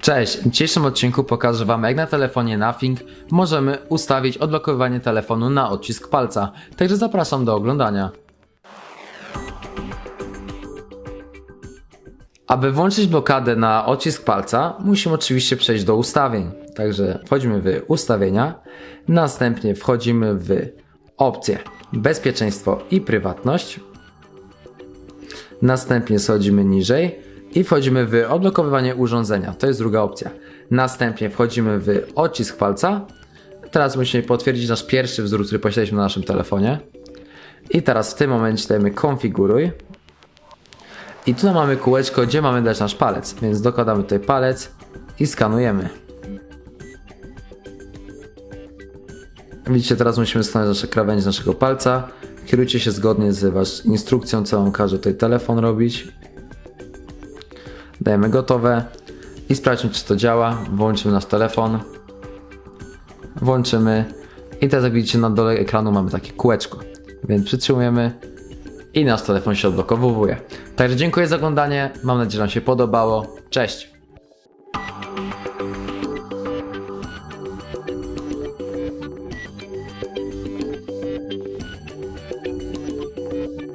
Cześć, w dzisiejszym odcinku pokażę Wam jak na telefonie Nothing możemy ustawić odblokowywanie telefonu na odcisk palca, także zapraszam do oglądania. Aby włączyć blokadę na odcisk palca, musimy oczywiście przejść do ustawień. Także wchodzimy w ustawienia, następnie wchodzimy w opcje bezpieczeństwo i prywatność. Następnie schodzimy niżej i wchodzimy w odblokowywanie urządzenia. To jest druga opcja. Następnie wchodzimy w odcisk palca. Teraz musimy potwierdzić nasz pierwszy wzór, który posiadaliśmy na naszym telefonie. I teraz w tym momencie dajemy konfiguruj. I tutaj mamy kółeczko, gdzie mamy dać nasz palec. Więc dokładamy tutaj palec i skanujemy. Widzicie, teraz musimy skanąć nasze krawędzi naszego palca. Kierujcie się zgodnie z wasz instrukcją, co wam każe tutaj telefon robić. Dajemy gotowe i sprawdźmy, czy to działa. Włączymy nasz telefon. Włączymy. I teraz, jak widzicie, na dole ekranu mamy takie kółeczko. Więc przytrzymujemy i nasz telefon się odblokowuje. Także dziękuję za oglądanie. Mam nadzieję, że Wam się podobało. Cześć!